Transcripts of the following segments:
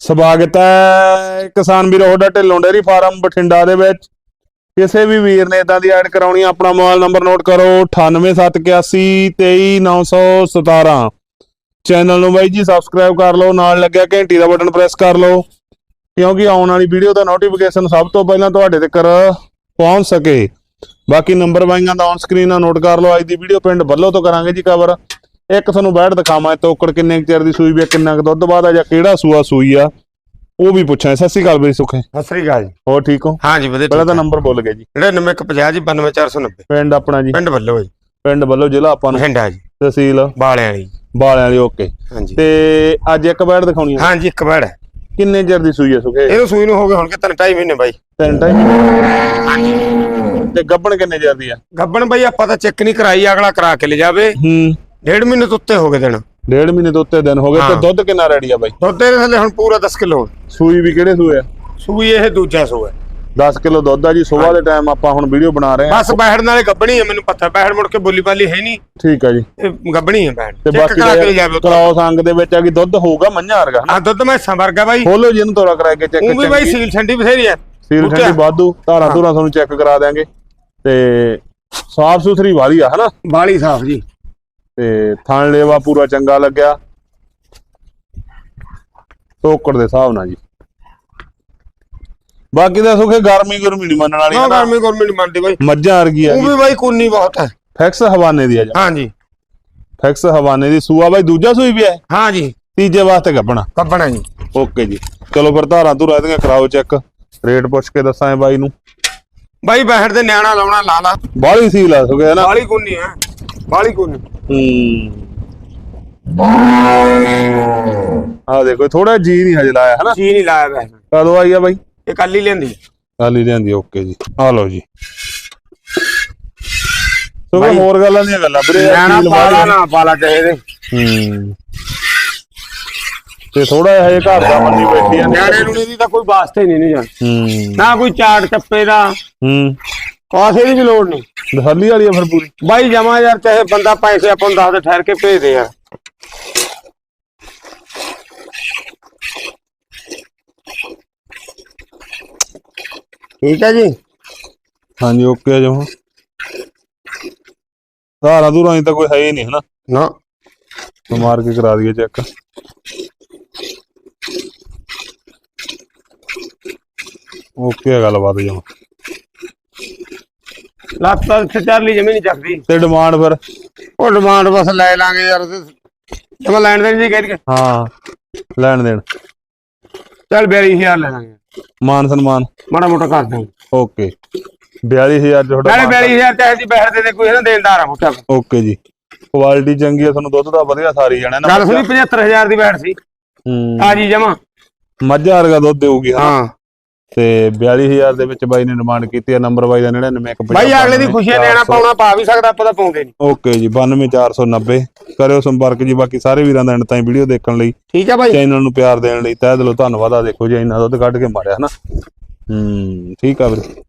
ਸਵਾਗਤ ਹੈ ਕਿਸਾਨ ਵੀਰੋ, ਤੁਹਾਡਾ ਢਿੱਲੋਂ ਡੇਰੀ ਫਾਰਮ ਬਠਿੰਡਾ ਦੇ ਵਿੱਚ। ਕਿਸੇ ਵੀ ਵੀਰ ਨੇ ਇਦਾਂ ਦੀ ਐਡ ਕਰਾਉਣੀ ਆਪਣਾ ਮੋਬਾਈਲ ਨੰਬਰ ਨੋਟ ਕਰੋ 9871823917 ਚੈਨਲ ਨੂੰ ਬਾਈ ਜੀ ਸਬਸਕ੍ਰਾਈਬ ਕਰ ਲਓ, ਨਾਲ ਲੱਗਿਆ ਘੰਟੀ ਦਾ ਬਟਨ ਪ੍ਰੈਸ ਕਰ ਲਓ, ਕਿਉਂਕਿ ਆਉਣ ਵਾਲੀ ਵੀਡੀਓ ਦਾ ਨੋਟੀਫਿਕੇਸ਼ਨ ਸਭ ਤੋਂ ਪਹਿਲਾਂ ਤੁਹਾਡੇ ਤੱਕ ਪਹੁੰਚ ਸਕੇ। ਬਾਕੀ ਨੰਬਰ ਬਾਈਆਂ ਦਾ ਔਨ ਸਕਰੀਨ ਨਾਲ ਨੋਟ ਕਰ ਲਓ, ਅੱਜ ਦੀ ਵੀਡੀਓ ਪਿੰਡ ਬੱਲੋ ਤੋਂ ਕਰਾਂਗੇ ਜੀ ਕਵਰ ਇੱਕ ਤੁਹਾਨੂੰ ਬੈਠ ਦਿਖਾਵਾਂ ਤੋਕੜ ਕਿੰਨੇ ਚਿਰ ਦੀ ਸੂਈ ਵੀ ਕਿੰਨਾ ਕੁ ਦੁੱਧ ਬਾਅਦ ਆ ਜਾਂ ਕਿਹੜਾ ਸੂਆ ਸੂਈ ਆ ਉਹ ਵੀ ਪੁੱਛਾਂ। ਸਤਿ ਸ਼੍ਰੀ ਅਕਾਲ ਬਈ ਸੁਖੇ। ਸਤਿ ਸ੍ਰੀ ਅਕਾਲ ਜੀ। ਹੋਰ ਠੀਕ ਹੋ? ਹਾਂ ਜੀ ਵਧੀਆ ਪਹਿਲਾਂ ਤਾਂ ਨੰਬਰ ਬੋਲ ਗਏ ਜੀ। 9150 ਜੀ 92490 ਪਿੰਡ ਆਪਣਾ ਜੀ। ਪਿੰਡ ਵੱਲੋਂ ਜੀ। ਪਿੰਡ ਵੱਲੋਂ ਜ਼ਿਲ੍ਹਾ ਆਪਾਂ ਨੂੰ। ਬਠਿੰਡਾ ਜੀ। ਤਹਿਸੀਲ। ਬਾਲਿਆਂ ਵਾਲੀ। ਬਾਲਿਆਂ ਵਾਲੀ ਓਕੇ। ਹਾਂਜੀ ਤੇ ਅੱਜ ਇੱਕ ਬੈਠ ਦਿਖਾਉਣੀ ਹਾਂ ਜੀ ਇੱਕ ਬੜ ਕਿੰਨੇ ਚਿਰ ਦੀ ਸੂਈ ਆ ਸੁਖੇ? ਇਹਨੂੰ ਸੂਈ ਨੂੰ ਹੋ ਗਏ ਹੁਣ ਕਿ ਤਿੰਨ ਢਾਈ ਮਹੀਨੇ ਬਾਈ। ਤਿੰਨ ਟਾਈਮ ਤੇ ਗੱਬਣ ਕਿੰਨੇ ਚਿਰ ਦੀ ਆ? ਗੱਬਣ ਬਾਈ ਆਪਾਂ ਤਾਂ ਚੈੱਕ ਨਹੀਂ ਕਰਾਈ ਅਗਲਾ ਕਰਾ ਕੇ ਲੈ ਜਾਵੇ ਹੂੰ। ਡੇਢ ਮਹੀਨੇ ਤੋਂ ਉੱਤੇ ਹੋ ਗਏ ਦਿਨ। ਡੇਢ ਮਹੀਨੇ ਤੋਂ ਉੱਤੇ ਦਿਨ ਹੋ ਗਏ ਤੇ ਹਾਂ। ਦੁੱਧ ਕਿੰਨਾ ਰੈਡੀ ਆ ਬਾਈ? ਦੁੱਧ ਦੇ ਥੱਲੇ ਹੁਣ ਪੂਰਾ 10 ਕਿਲੋ। ਸੂਈ ਵੀ ਕਿਹੜੇ ਸੂਏ ਆ? ਸੂਈ ਇਹ ਦੂਜਾ ਸੂ ਹੈ 10 ਕਿਲੋ ਦੁੱਧ ਆ ਜੀ ਸਵੇਰ ਦੇ ਟਾਈਮ ਆਪਾਂ ਹੁਣ ਵੀਡੀਓ ਬਣਾ ਰਹੇ ਆ ਬਸ ਬੈਠਣ ਨਾਲੇ ਗੱਬਣੀ ਹੈ ਮੈਨੂੰ ਪਤਾ ਬੈਠ ਮੁੜ ਕੇ ਬੋਲੀ ਬਾਲੀ ਹੈ ਨਹੀਂ। ਠੀਕ ਆ ਜੀ। ਇਹ ਗੱਬਣੀ ਹੈ ਬੈਠ। ਤੇ ਬਾਕੀ ਕਰਾ ਕੇ ਲੈ ਜਾਵੇ ਕਰਾਓ ਸੰਗ ਦੇ ਵਿੱਚ ਆ ਕਿ ਦੁੱਧ ਹੋਊਗਾ ਮੰਝਾਂ ਵਰਗਾ ਆ ਦੁੱਧ ਮੈਂ ਸੰਵਰਗਾ ਬਾਈ। ਖੋਲੋ ਜੀ ਇਹਨੂੰ ਤੋੜਾ ਕਰਾ ਕੇ ਚੈੱਕ ਉਹ ਵੀ ਬਾਈ ਸੀਲ ਠੰਡੀ ਬਥੇਰੀ ਹੈ ਸੀਲ। ਠੰਡੀ ਵਾਧੂ ਧਾਰਾਂ ਹਾਂ। ਧੂਰਾਂ ਤੁਹਾਨੂੰ ਚੈੱਕ ਕਰਾ ਦਿਆਂਗੇ। ਤੇ ਸਾਫ਼ ਸੁਥਰੀ ਵਾਲੀ ਆ ਹਨਾ? ਬਾਲੀ ਸਾਫ਼ ਜੀ। ਤੇ ਥਣ ਲੇਵਾ ਪੂਰਾ ਚੰਗਾ ਲੱਗਿਆ। ਟੋਕੜ ਦੇ ਹਿਸਾਬ ਨਾਲ ਜੀ। ਬਾਕੀ ਦਾ ਸੁਖੇ ਗਰਮੀ ਗਰਮੀ ਨਹੀਂ ਮੰਨਣ ਵਾਲੀ ਨਾ। ਗਰਮੀ ਗਰਮੀ ਨਹੀਂ ਮੰਨਦੀ ਬਾਈ। ਮੱਝਾਂ ਵਰਗੀ ਆ ਉਹ ਵੀ ਬਾਈ ਕੁੰਨੀ ਬਹੁਤ ਹੈ। ਫੈਕਸ ਹਵਾਨੇ ਦੀ ਆ ਜਾ। ਹਾਂ ਜੀ ਫੈਕਸ ਹਵਾਨੇ ਦੀ ਸੂਆ ਬਾਈ ਦੂਜਾ ਸੂਈ ਵੀ ਹੈ ਹਾਂ ਜੀ। ਤੀਜੇ ਵਾਸਤੇ ਕੱਪਣਾ। ਕੱਪਣਾ ਜੀ। ਓਕੇ ਜੀ। ਚਲੋ ਫਿਰ ਧਾਰਾਂ ਧੂਰਾਂ ਇਹਦੀਆਂ ਕਰਾਓ ਚੈੱਕ। ਰੇਟ ਪੁੱਛ ਕੇ ਦੱਸਾਂ ਬਾਈ ਨੂੰ। ਬਾਈ ਬਹਿਰ ਦੇ ਨਿਆਣਾ ਲਾਉਣਾ ਲਾ ਲਾ। ਬਾਹਲੀ ਸੀਲ ਆ ਸੁਖੇ ਨਾ? ਬਾਲੀ ਕੁੰਨੀ ਹੈ। ਬਾਲੀ ਕੁੰਨੀ। ਹੂੰ। ਆ ਦੇਖੋ ਥੋੜਾ ਜੀ ਨਹੀਂ ਹਜੇ ਲਾਇਆ ਹਨਾ? ਚੀ ਨਹੀਂ ਲਾਇਆ ਬਹਿਰ ਕਦੋਂ ਆਈ ਆ ਬਾਈ? ਇਹ ਕੱਲ ਹੀ ਲੈਂਦੀ ਕੱਲ ਹੀ ਲਿਆਂਦੀ ਓਕੇ ਜੀ। ਆ ਲਓ ਜੀ। ਸੋ ਬਾਈ, ਹੋਰ ਗੱਲਾਂ ਦੀਆਂ ਗੱਲਾਂ ਵੀਰੇ ਇਹ ਸੀਲ ਪਾਲਾ ਨਾ ਪਾਲਾ ਚਾਹੀਦੇ ਹੂੰ। ਤੇ ਥੋੜਾ ਜਿਹਾ ਹਜੇ ਘਰ ਦਾ ਮੰਨੀ ਬੈਠੀ ਆ ਨਿਆਣੇ ਨੂੰ ਦੀ ਤਾਂ ਕੋਈ ਵਾਸਤੇ ਨਹੀਂ ਨਹੀਂ ਜਾਣ। ਹੂੰ। ਨਾ ਕੋਈ ਚਾਟ ਚੱਪੇ ਦਾ। ਹੂੰ। ਕਾਸੇ ਦੀ ਵੀ ਲੋੜ ਨਹੀਂ। ਦਸਲੀ ਵਾਲੀ ਆ ਫਿਰ ਪੂਰੀ। ਬਾਈ ਜਮਾ ਯਾਰ ਚਾਹੇ ਬੰਦਾ ਪੈਸੇ ਆਪਾਂ ਨੂੰ ਦੱਸ ਦੇ ਠਹਿਰ ਕੇ ਭੇਜ ਦੇ ਯਾਰ। ਠੀਕ ਹੈ ਜੀ? ਹਾਂਜੀ ਓਕੇ ਆ ਜਮਾ ਧਾਰਾਂ ਧੂਰਾਂ ਦੀ ਤਾਂ ਕੋਈ ਹੈ ਹੀ ਨਹੀਂ ਹਨਾ? ਨਾ। ਤਾਂ ਮਾਰ ਕੇ ਕਰਾ ਦਈਏ ਚੈੱਕ ਓਕੇ ਆ ਗੱਲਬਾਤ ਜਮਾ ਲੱਤ ਤਾਂ ਇੱਥੇ ਚੱਲ ਲਈ ਜਮੀ ਨਹੀਂ ਚੱਕਦੀ। ਤੇ ਡਿਮਾਂਡ ਫਿਰ? ਉਹ ਡਿਮਾਂਡ ਬਸ ਲੈ ਲਾਂਗੇ ਯਾਰ ਜਮਾ ਲੈਣ ਦੇਣ ਜੀ ਕਹਿ ਕੇ ਹਾਂ ਲੈਣ ਦੇਣ। ਚੱਲ 42000 ਲੈ ਲਾਂਗੇ। ਮਾਨ ਸਨਮਾਨ। ਮਾੜਾ ਮੋਟਾ ਕਰ ਦਾਂਗੇ ਓਕੇ। 42000 ਤੁਹਾਡਾ ਨਾਲੇ ਮਾਨ 42000 ਚਾਹੇ ਦੀ ਬਹਿਰ ਦੇ ਦੇ ਕੋਈ ਨਾ ਦੇਣਦਾਰ ਆ ਮੁੱਟਾ। ਓਕੇ ਜੀ। ਕੁਆਲਿਟੀ ਚੰਗੀ ਆ ਤੁਹਾਨੂੰ ਦੁੱਧ ਦਾ ਵਧੀਆ ਸਾਰੀ ਜਾਣਾ ਨਾ ਗੱਲ ਸੁਣੀ 75000 ਦੀ ਬੈਠ ਸੀ। ਹੂੰ। ਆ ਜੀ ਜਮਾ। ਮੱਝਾਂ ਵਰਗਾ ਦੁੱਧ ਦੇਊਗੀ ਹਾਂ। ਤੇ 42000 ਦੇ ਵਿੱਚ ਬਾਈ ਨੇ ਡਿਮਾਂਡ ਕੀਤੀ ਆ ਨੰਬਰ ਬਾਈ ਦਾ 99 ਬਾਈ ਅਗਲੇ ਦੀ ਖੁਸ਼ੀ ਲੈਣਾ ਪਾਉਣਾ ਪਾ ਵੀ ਸਕਦਾ ਆਪਾਂ ਤਾਂ ਪਾਉਂਦੇ ਨਹੀਂ। ਓਕੇ ਜੀ 92490 ਕਰਿਓ ਸੰਪਰਕ ਜੀ ਬਾਕੀ ਸਾਰੇ ਵੀਰਾਂ ਦਾ ਐਂਡ ਤਾਈਂ ਵੀਡੀਓ ਦੇਖਣ ਲਈ। ਠੀਕ ਆ ਬਾਈ। ਚੈਨਲ ਨੂੰ ਪਿਆਰ ਦੇਣ ਲਈ ਤਹਿ ਦਿਲੋਂ ਧੰਨਵਾਦ ਆ ਦੇਖੋ ਜੀ ਇੰਨਾ ਦੁੱਧ ਕੱਢ ਕੇ ਮਾਰਿਆ ਹਨਾ? ਹੂੰ ਠੀਕ ਆ ਵੀਰੇ।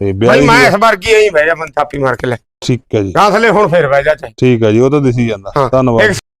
ਤੇ ਬਾਈ 42 ਮੈਂ ਇਸ ਵਰਗੀ ਐਂ ਬਹਿ ਜਾ ਬੰਦ ਥਾਪੀ ਮਾਰ ਕੇ ਲੈ। ਠੀਕ ਹੈ ਜੀ। ਗਾਂ ਥੱਲੇ ਹੁਣ ਫੇਰ ਬਹਿ ਜਾ ਚਾਹੇ। ਠੀਕ ਹੈ ਜੀ ਉਹ ਤਾਂ ਦਿਸੀ ਜਾਂਦਾ। ਹਾਂ। ਧੰਨਵਾਦ।